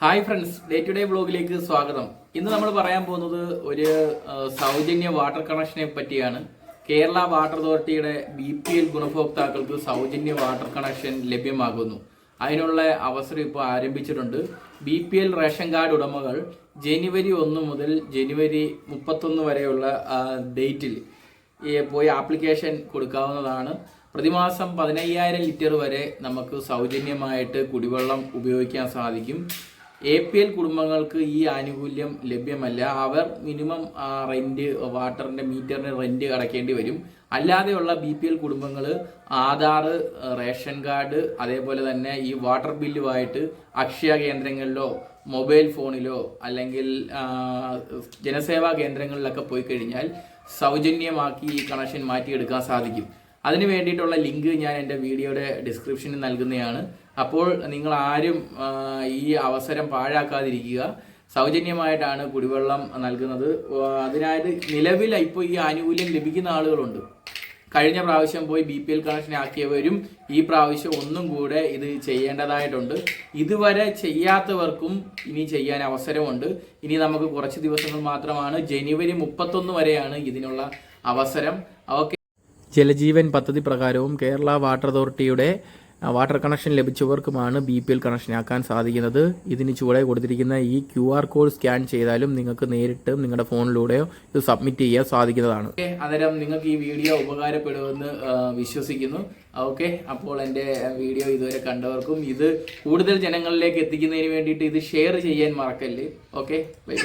Hi friends day to day ബ്ലോഗിലേക്ക് സ്വാഗതം. ഇന്ന് നമ്മൾ പറയാൻ പോകുന്നത് ഒരു സൗജന്യ വാട്ടർ കണക്ഷനെ പറ്റിയാണ്. കേരള വാട്ടർ അതോറിറ്റിയുടെ ബി പി എൽ ഗുണഭോക്താക്കൾക്ക് സൗജന്യ വാട്ടർ കണക്ഷൻ ലഭ്യമാകുന്നു. അതിനുള്ള അവസരം ഇപ്പോൾ ആരംഭിച്ചിട്ടുണ്ട്. B P L ration card ഉടമകൾ ജനുവരി ഒന്ന് മുതൽ ജനുവരി മുപ്പത്തൊന്ന് വരെയുള്ള ഡേറ്റിൽ പോയി ആപ്ലിക്കേഷൻ കൊടുക്കാവുന്നതാണ്. പ്രതിമാസം പതിനയ്യായിരം ലിറ്റർ വരെ നമുക്ക് സൗജന്യമായിട്ട് കുടിവെള്ളം ഉപയോഗിക്കാൻ സാധിക്കും. എ പി എൽ കുടുംബങ്ങൾക്ക് ഈ ആനുകൂല്യം ലഭ്യമല്ല. അവർ മിനിമം റെന്റ് വാട്ടറിന്റെ മീറ്ററിന് റെന്റ് അടയ്ക്കേണ്ടി വരും. അല്ലാതെയുള്ള ബി പി എൽ കുടുംബങ്ങൾ ആധാർ റേഷൻ കാർഡ് അതേപോലെ തന്നെ ഈ വാട്ടർ ബില്ലുമായിട്ട് അക്ഷയ കേന്ദ്രങ്ങളിലോ മൊബൈൽ ഫോണിലോ അല്ലെങ്കിൽ ജനസേവാ കേന്ദ്രങ്ങളിലൊക്കെ പോയി കഴിഞ്ഞാൽ സൗജന്യമാക്കി ഈ കണക്ഷൻ മാറ്റിയെടുക്കാൻ സാധിക്കും. അതിന് വേണ്ടിയിട്ടുള്ള ലിങ്ക് ഞാൻ എന്റെ വീഡിയോയുടെ ഡിസ്ക്രിപ്ഷനിൽ നൽകുന്നതാണ്. അപ്പോൾ നിങ്ങൾ ആരും ഈ അവസരം പാഴാക്കാതിരിക്കുക. സൗജന്യമായിട്ടാണ് കുടിവെള്ളം നൽകുന്നത്. അതിനായത് നിലവിൽ ഇപ്പോൾ ഈ ആനുകൂല്യം ലഭിക്കുന്ന ആളുകളുണ്ട്. കഴിഞ്ഞ പ്രാവശ്യം പോയി ബി പി എൽ കണക്ഷൻ ആക്കിയവരും ഈ പ്രാവശ്യം ഒന്നും കൂടെ ഇത് ചെയ്യേണ്ടതായിട്ടുണ്ട്. ഇതുവരെ ചെയ്യാത്തവർക്കും ഇനി ചെയ്യാൻ അവസരമുണ്ട്. ഇനി നമുക്ക് കുറച്ച് ദിവസങ്ങൾ മാത്രമാണ്. ജനുവരി മുപ്പത്തൊന്ന് വരെയാണ് ഇതിനുള്ള അവസരം. ഓക്കെ ജലജീവൻ പദ്ധതി പ്രകാരവും കേരള വാട്ടർ അതോറിറ്റിയുടെ വാട്ടർ കണക്ഷൻ ലഭിച്ചവർക്കുമാണ് ബി പി എൽ കണക്ഷനാക്കാൻ സാധിക്കുന്നത്. ഇതിന് ചുവടെ കൊടുത്തിരിക്കുന്ന ഈ ക്യു ആർ കോഡ് സ്കാൻ ചെയ്താലും നിങ്ങൾക്ക് നേരിട്ട് നിങ്ങളുടെ ഫോണിലൂടെയോ ഇത് സബ്മിറ്റ് ചെയ്യാൻ സാധിക്കുന്നതാണ്. അന്നേരം നിങ്ങൾക്ക് ഈ വീഡിയോ ഉപകാരപ്പെടുമെന്ന് വിശ്വസിക്കുന്നു. ഓക്കെ അപ്പോൾ എന്റെ വീഡിയോ ഇതുവരെ കണ്ടവർക്കും ഇത് കൂടുതൽ ജനങ്ങളിലേക്ക് എത്തിക്കുന്നതിന് വേണ്ടിയിട്ട് ഇത് ഷെയർ ചെയ്യാൻ മറക്കല്ലേ? Okay bye.